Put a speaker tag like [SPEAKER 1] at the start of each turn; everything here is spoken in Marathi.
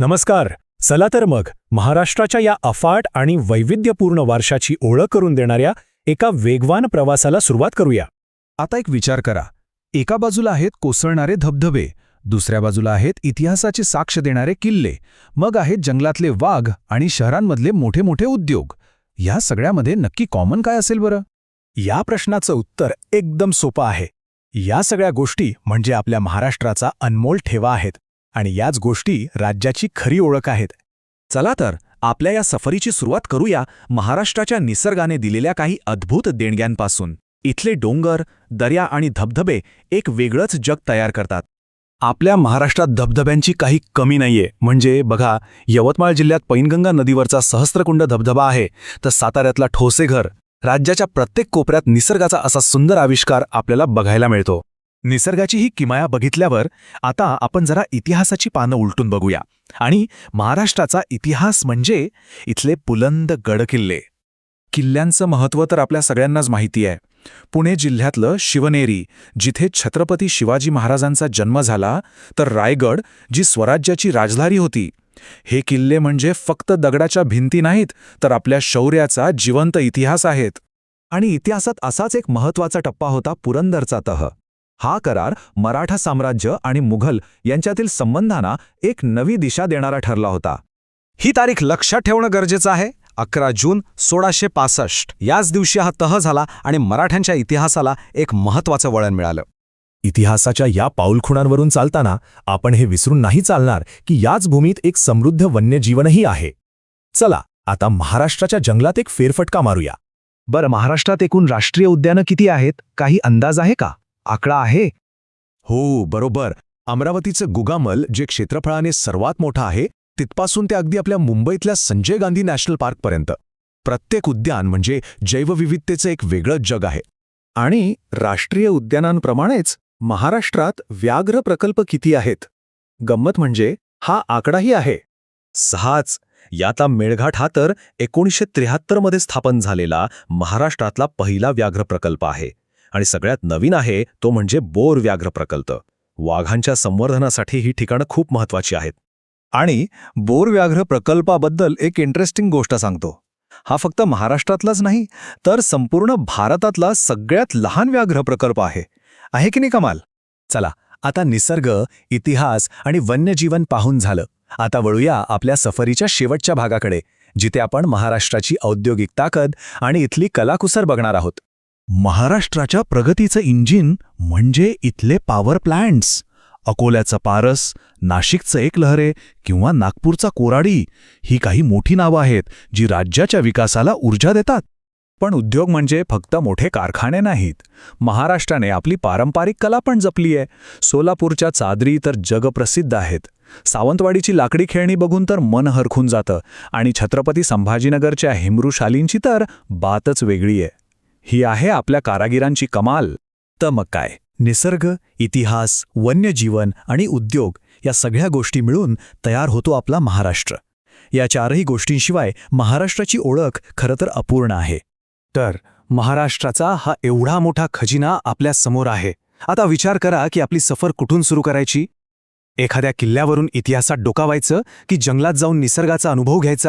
[SPEAKER 1] नमस्कार. चला तर मग महाराष्ट्राच्या या अफाट आणि वैविध्यपूर्ण वारशाची ओळख करून देणाऱ्या एका वेगवान प्रवासाला सुरुवात करूया.
[SPEAKER 2] आता एक विचार करा. एका बाजूला आहेत कोसळणारे धबधबे दुसऱ्या बाजूला आहेत इतिहासाची साक्ष देणारे किल्ले मग आहेत जंगलातले वाघ आणि शहरांमधले मोठे मोठे उद्योग. या सगळ्यामध्ये नक्की कॉमन काय असेल बरं?
[SPEAKER 1] या प्रश्नाचं उत्तर एकदम सोपं आहे. या सगळ्या गोष्टी म्हणजे आपल्या महाराष्ट्राचा अनमोल ठेवा आहेत. आणि याच गोष्टी राज्याची खरी ओळख आहेत.
[SPEAKER 3] चला तर आपल्या या सफरीची सुरुवात करूया महाराष्ट्राच्या निसर्गाने दिलेल्या काही अद्भुत देणग्यांपासून. इथले डोंगर दर्या आणि धबधबे एक वेगळंच जग तयार करतात.
[SPEAKER 2] आपल्या महाराष्ट्रात धबधब्यांची काही कमी नाहीये. म्हणजे बघा यवतमाळ जिल्ह्यात पैनगंगा नदीवरचा सहस्त्रकुंड धबधबा आहे तर साताऱ्यातला ठोसेघर राज्याच्या प्रत्येक कोपऱ्यात निसर्गाचा असा सुंदर आविष्कार आपल्याला बघायला मिळतो. निसर्गाची ही किमाया बघितल्यावर आता आपण जरा इतिहासाची पानं उलटून बघूया. आणि महाराष्ट्राचा इतिहास म्हणजे इथले पुलंद गडकिल्ले. किल्ल्यांचं महत्त्व तर आपल्या सगळ्यांनाच माहिती आहे. पुणे जिल्ह्यातलं शिवनेरी जिथे छत्रपती शिवाजी महाराजांचा जन्म झाला तर रायगड जी स्वराज्याची राजधारी होती. हे किल्ले म्हणजे फक्त दगडाच्या भिंती नाहीत तर आपल्या शौर्याचा जिवंत इतिहास आहेत.
[SPEAKER 3] आणि इतिहासात असाच एक महत्त्वाचा टप्पा होता पुरंदरचा तह. हा करार मराठा साम्राज्य आणि मुघल यांच्यातील संबंधांना एक नवी दिशा देणारा ठरला होता.
[SPEAKER 2] ही तारीख लक्षात ठेवणं गरजेचं आहे. अकरा जून सोळाशे पासष्ट याच दिवशी हा तह झाला आणि मराठ्यांच्या इतिहासाला एक महत्त्वाचं वळण मिळालं.
[SPEAKER 1] इतिहासाच्या या पाऊलखुणांवरून चालताना आपण हे विसरून नाही चालणार की याच भूमीत एक समृद्ध वन्यजीवनही आहे. चला आता महाराष्ट्राच्या जंगलात एक फेरफटका मारूया.
[SPEAKER 2] बरं महाराष्ट्रात एकूण राष्ट्रीय उद्यानं किती आहेत? काही अंदाज आहे का? आकडा आहे?
[SPEAKER 4] हो बरोबर. अमरावतीचं गुगामल जे क्षेत्रफळाने सर्वात मोठं आहे तिथपासून ते अगदी आपल्या मुंबईतल्या संजय गांधी नॅशनल पार्कपर्यंत. प्रत्येक उद्यान म्हणजे जैवविविधतेचं एक वेगळंच जग आहे.
[SPEAKER 1] आणि राष्ट्रीय उद्यानांप्रमाणेच महाराष्ट्रात व्याघ्र प्रकल्प किती आहेत? गंमत म्हणजे हा आकडाही आहे.
[SPEAKER 3] सहाच. यातला मेळघाट हा तर एकोणीसशे त्र्याहत्तरमध्ये स्थापन झालेला महाराष्ट्रातला पहिला व्याघ्र प्रकल्प आहे. आणि सगळ्यात नवीन आहे तो म्हणजे बोर व्याघ्र प्रकल्प. वाघांच्या संवर्धनासाठी ही ठिकाणं खूप महत्वाची आहेत.
[SPEAKER 2] आणि बोर व्याघ्र प्रकल्पाबद्दल एक इंटरेस्टिंग गोष्ट सांगतो. हा फक्त महाराष्ट्रातलाच नाही तर संपूर्ण भारतातला सगळ्यात लहान व्याघ्र प्रकल्प आहे. आहे की नाही कमाल?
[SPEAKER 1] चला आता निसर्ग इतिहास आणि वन्यजीवन पाहून झालं. आता वळूया आपल्या सफरीच्या शेवटच्या भागाकडे जिथे आपण महाराष्ट्राची औद्योगिक ताकद आणि इथली कलाकुसर बघणार आहोत.
[SPEAKER 2] महाराष्ट्राच्या प्रगतीचं इंजिन म्हणजे इथले पॉवर प्लांट्स अकोल्याचं पारस नाशिकचं एकलहरे किंवा नागपूरचा कोराडी ही काही मोठी नावं आहेत जी राज्याच्या विकासाला ऊर्जा देतात. पण उद्योग म्हणजे फक्त मोठे कारखाने नाहीत. महाराष्ट्राने आपली पारंपरिक कला पण जपली आहे. सोलापूरच्या चादरी तर जगप्रसिद्ध आहेत. सावंतवाडीची लाकडी खेळणी बघून तर मन हरखून जातं आणि छत्रपती संभाजीनगरच्या हिमरू शालींची तर बातच वेगळी आहे. ही आहे आपल्या कारागिरांची कमाल. तर मग काय?
[SPEAKER 1] निसर्ग इतिहास वन्यजीवन आणि उद्योग या सगळ्या गोष्टी मिळून तयार होतो आपला महाराष्ट्र. या चारही गोष्टींशिवाय महाराष्ट्राची ओळख खरं तर अपूर्ण आहे. तर महाराष्ट्राचा हा एवढा मोठा खजिना आपल्यासमोर आहे. आता विचार करा की आपली सफर कुठून सुरू करायची? एखाद्या किल्ल्यावरून इतिहासात डोकावायचं की जंगलात जाऊन निसर्गाचा अनुभव घ्यायचा?